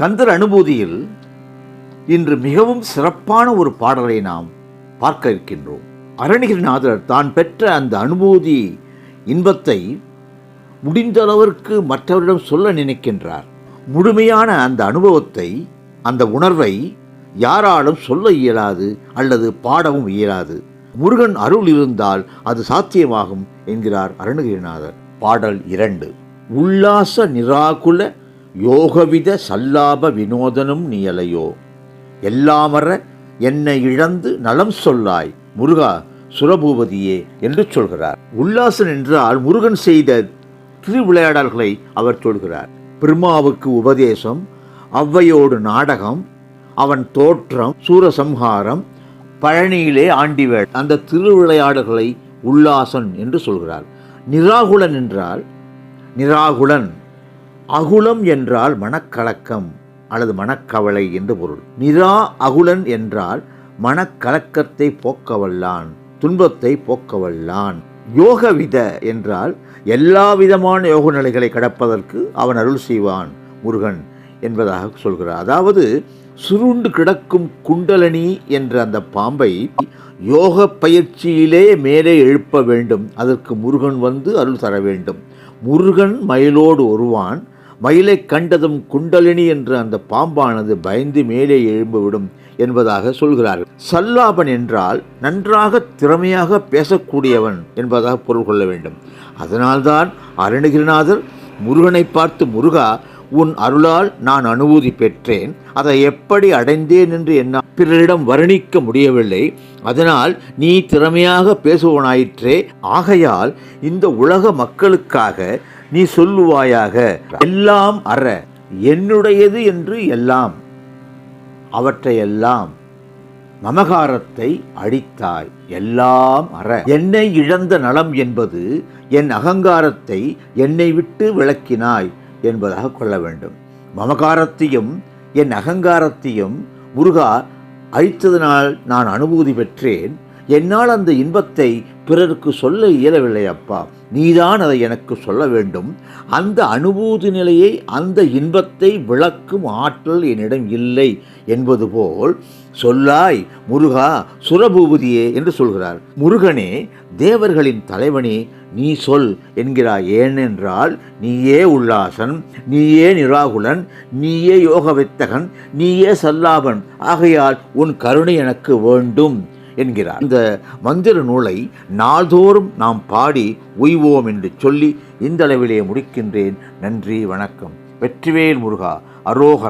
கந்தர் அனுபூதியில் இன்று மிகவும் சிறப்பான ஒரு பாடலை நாம் பார்க்க இருக்கின்றோம். அருணகிரிநாதர் தான் பெற்ற அந்த அனுபூதி இன்பத்தை முடிந்த அளவிற்கு மற்றவரிடம் சொல்ல நினைக்கின்றார். முழுமையான அந்த அனுபவத்தை அந்த உணர்வை யாராலும் சொல்ல இயலாது அல்லது பாடவும் இயலாது. முருகன் அருள் இருந்தால் அது சாத்தியமாகும் என்கிறார் அருணகிரிநாதர். பாடல் இரண்டு. உல்லாச நிராகுல யோகவித சல்லாப வினோதனும் நியலையோ எல்லாமற என்னை இழந்து நலம் சொல்லாய். முருகா சுரபூபதியே என்று சொல்கிறார். உல்லாசன் என்றால் முருகன் செய்த திருவிளையாடல்களை அவர் சொல்கிறார். பிரம்மாவுக்கு உபதேசம் ஔவையோடு நாடகம் அவன் தோற்றம் சூரசம்ஹாரம் பழனியிலே ஆண்டிவேள். அந்த திருவிளையாடல்களை உல்லாசன் என்று சொல்கிறார். நிராகுலன் என்றால் நிராகுலன். அகுலம் என்றால் மனக்கலக்கம் அல்லது மனக்கவலை என்று பொருள். நிரா அகுலன் என்றால் மனக்கலக்கத்தை போக்கவல்லான் துன்பத்தை போக்கவல்லான். யோகவித என்றால் எல்லா விதமான யோக நிலைகளை கடப்பதற்கு அவன் அருள் செய்வான் முருகன் என்பதாக சொல்கிறார். அதாவது சுருண்டு கிடக்கும் குண்டலனி என்ற அந்த பாம்பை யோக பயிற்சியிலே மேலே எழுப்ப வேண்டும். அதற்கு முருகன் வந்து அருள் தர வேண்டும். முருகன் மயிலோடு ஒருவான் மயிலை கண்டதும் குண்டலினி என்ற அந்த பாம்பானது பயந்து மேலே எழும்பிவிடும் என்பதாக சொல்கிறார்கள். சல்லாபன் என்றால் நன்றாக திறமையாக பேசக்கூடியவன் என்பதாக பொருள் கொள்ள வேண்டும். அதனால்தான் அருணகிரிநாதர் முருகனை பார்த்து முருகா உன் அருளால் நான் அனுபூதி பெற்றேன். அதை எப்படி அடைந்தேன் என்று என்ன பிறரிடம் வர்ணிக்க முடியவில்லை. அதனால் நீ திறமையாக பேசுவனாயிற்றே ஆகையால் இந்த உலக மக்களுக்காக நீ சொல்லுவாயாக. எல்லாம் அற என்னுடையது என்று எல்லாம். அவற்றையெல்லாம் மமகாரத்தை அழித்தாய் எல்லாம் அற. என்னை இழந்த நலம் என்பது என் அகங்காரத்தை என்னை விட்டு விளக்கினாய் என்பதாக கொள்ள வேண்டும். மமகாரத்தையும் என் அகங்காரத்தையும் முருகா அழித்ததனால் நான் அனுபூதி பெற்றேன். என்னால் அந்த இன்பத்தை பிறருக்கு சொல்ல இயலவில்லை அப்பா. நீதான் அதை எனக்கு சொல்ல வேண்டும். அந்த அனுபூதி நிலையை அந்த இன்பத்தை விளக்கும் ஆற்றல் என்னிடம் இல்லை என்பது போல் சொல்லாய் முருகா சுரபூபதியே என்று சொல்கிறார். முருகனே தேவர்களின் தலைவனே நீ சொல் என்கிறாய். ஏனென்றால் நீயே உல்லாசன் நீயே நிராகுலன் நீயே யோகவித்தகன் நீயே சல்லாபன். ஆகையால் உன் கருணை எனக்கு வேண்டும். என்கிறார். இந்த மந்திர நூலை நாள்தோறும் நாம் பாடி உய்வோம் என்று சொல்லி இந்த அளவிலே முடிக்கின்றேன். நன்றி வணக்கம். வெற்றிவேல் முருகா அரோகர்.